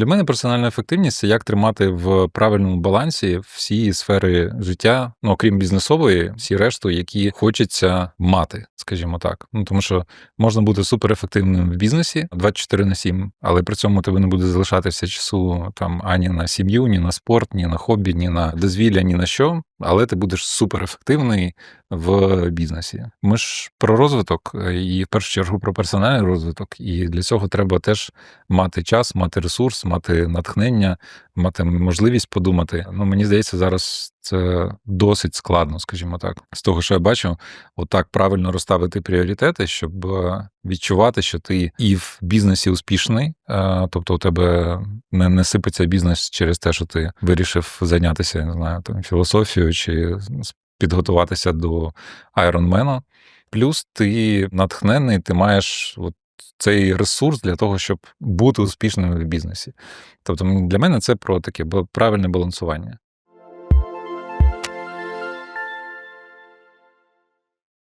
Для мене персональна ефективність це як тримати в правильному балансі всі сфери життя, ну окрім бізнесової, всі решту, які хочеться мати, скажімо так. Ну тому що можна бути суперефективним в бізнесі 24 на 7, але при цьому тебе не буде залишатися часу там ані на сім'ю, ні на спорт, ні на хобі, ні на дозвілля, ні на що. Але ти будеш суперефективний в бізнесі. Ми ж про розвиток е, і в першу чергу про персональний розвиток. І для цього треба теж мати час, мати ресурс, мати натхнення, мати можливість подумати. Ну мені здається, зараз це досить складно, скажімо так. З того, що я бачу, отак правильно розставити пріоритети, щоб е, відчувати, що ти і в бізнесі успішний, е, тобто у тебе не, не сипеться бізнес через те, що ти вирішив зайнятися, не знаю, там філософією чи підготуватися до Айронмена. Плюс ти натхнений, ти маєш от цей ресурс для того, щоб бути успішним в бізнесі. Тобто, для мене це про таке правильне балансування.